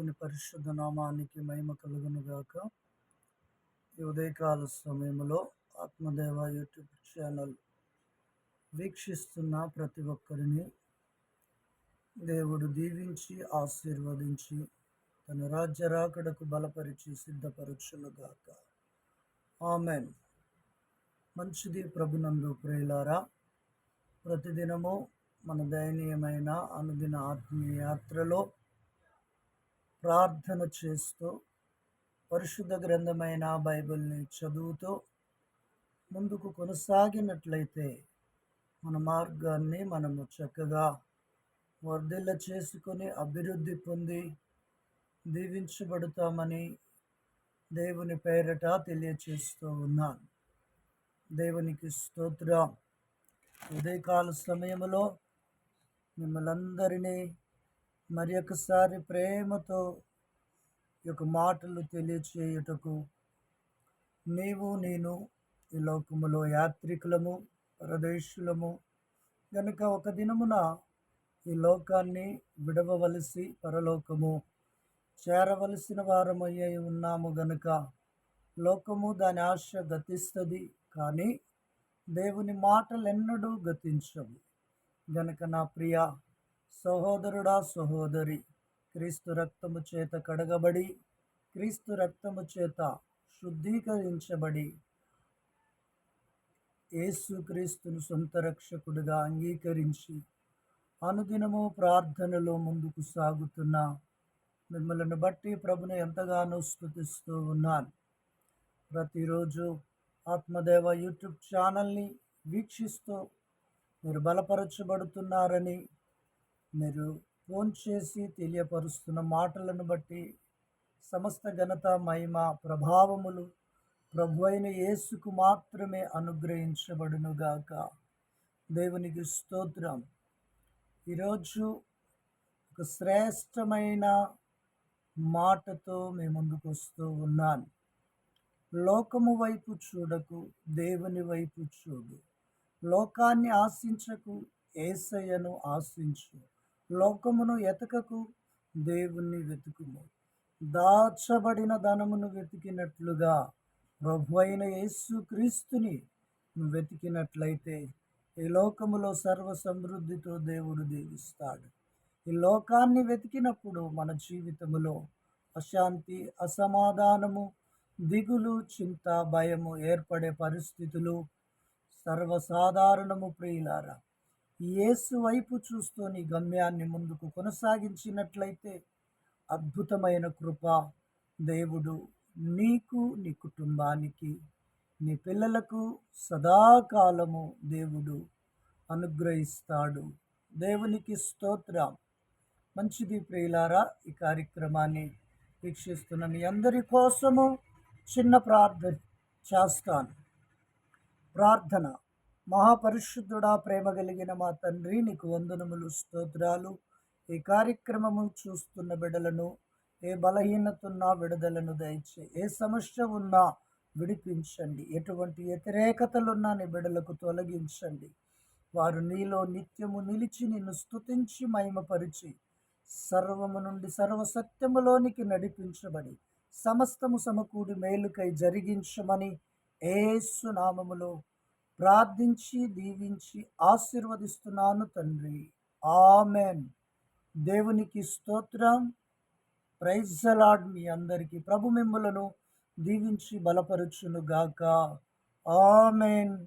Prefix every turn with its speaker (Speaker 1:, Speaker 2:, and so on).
Speaker 1: దేవుని పరిశుద్ధ నామానికి మహిమ కలుగును గాక. ఈ ఉదయకాల సమయంలో ఆత్మదేవ యూట్యూబ్ ఛానల్ వీక్షిస్తున్న ప్రతి ఒక్కరిని దేవుడు దీవించి ఆశీర్వదించి తన రాజ్య రాకడకు బలపరిచి సిద్ధపరచునుగాక ఆమెన్. మంచిది ప్రభునందు ప్రేలారా ప్రతిదినము మన దయనీయమైన అనుదిన ఆత్మీయ యాత్రలో ప్రార్థన చేస్తూ పరిశుద్ధ గ్రంథమైన బైబిల్ని చదువుతూ ముందుకు కొనసాగినట్లయితే మన మార్గాన్ని మనము చక్కగా వర్ధిల్ల చేసుకొని అభివృద్ధి పొంది దీవించబడతామని దేవుని పేరట తెలియచేస్తూ ఉన్నాను. దేవునికి స్తోత్రం. ఉదయకాల సమయంలో మిమ్మల్ని మరి ఒకసారి ప్రేమతో ఈ యొక్క మాటలు తెలియచేయుటకు నీవు నేను ఈ లోకములో యాత్రికులము పరదేశులము. గనుక ఒక దినమున ఈ లోకాన్ని విడవవలసి పరలోకము చేరవలసిన వారమయ్యే ఉన్నాము గనుక లోకము దాని ఆశ గతిస్తుంది కానీ దేవుని మాటలు ఎన్నడూ గతించవు. గనుక నా ప్రియ సహోదరుడా సహోదరి క్రీస్తు రక్తము చేత కడగబడి క్రీస్తు రక్తము చేత శుద్ధీకరించబడి యేసు క్రీస్తును సొంత రక్షకుడిగా అంగీకరించి అనుదినము ప్రార్థనలో ముందుకు సాగుతున్న మిమ్మల్ని బట్టి ప్రభుని ఎంతగానో స్థుతిస్తూ ఉన్నాను. ప్రతిరోజు ఆత్మదేవ యూట్యూబ్ ఛానల్ని వీక్షిస్తూ మీరు బలపరచబడుతున్నారని మీరు ఫోన్ చేసి తెలియపరుస్తున్న మాటలను బట్టి సమస్త ఘనత మహిమ ప్రభావములు ప్రభు అయిన యేసుకు మాత్రమే అనుగ్రహించబడునుగాక. దేవునికి స్తోత్రం. ఈరోజు ఒక శ్రేష్టమైన మాటతో మీ ముందుకు వస్తూ ఉన్నాను. లోకము వైపు చూడకు దేవుని వైపు చూడు. లోకాన్ని ఆశించకు ఏసయ్యను ఆశించు. లోకమును ఎతకకు దేవుణ్ణి వెతుకుము. దాచబడిన ధనమును వెతికినట్లుగా ప్రభు అయిన యేసు క్రీస్తుని వెతికినట్లయితే ఈ లోకములో సర్వ సమృద్ధితో దేవుడు దీవిస్తాడు. ఈ లోకాన్ని వెతికినప్పుడు మన జీవితములో అశాంతి అసమాధానము దిగులు చింత భయము ఏర్పడే పరిస్థితులు సర్వసాధారణము ప్రియులారా. యేసు వైపు చూస్తూ నీ గమ్యాన్ని ముందుకు కొనసాగించినట్లయితే అద్భుతమైన కృప దేవుడు నీకు నీ కుటుంబానికి నీ పిల్లలకు సదాకాలము దేవుడు అనుగ్రహిస్తాడు. దేవునికి స్తోత్రం. మంచిది ప్రియులారా ఈ కార్యక్రమాన్ని వీక్షిస్తున్న మీ అందరి కోసము చిన్న ప్రార్థన చేస్తాను. ప్రార్థన. మహాపరిశుద్ధుడా ప్రేమ కలిగిన మా తండ్రి నీకు వందనములు స్తోత్రాలు. ఈ కార్యక్రమము చూస్తున్న బిడలను ఏ బలహీనత ఉన్నా విడుదలను దయచే. ఏ సమస్య ఉన్నా విడిపించండి. ఎటువంటి వ్యతిరేకతలున్నా నీ బిడలకు తొలగించండి. వారు నీలో నిత్యము నిలిచి నిన్ను స్తుతించి మహిమపరిచి సర్వము నుండి సర్వసత్యములోనికి నడిపించబడి సమస్తము సమకూడి మేలుకై జరిగించమని ఏసునామములో ప్రార్థించి దీవించి ఆశీర్వదిస్తున్నాను తండ్రి. ఆమెన్. దేవునికి స్తోత్రం. ప్రైజలాడ్ మీ అందరికీ. ప్రభు మిమ్మలను దీవించి బలపరుచును గాక ఆమెన్.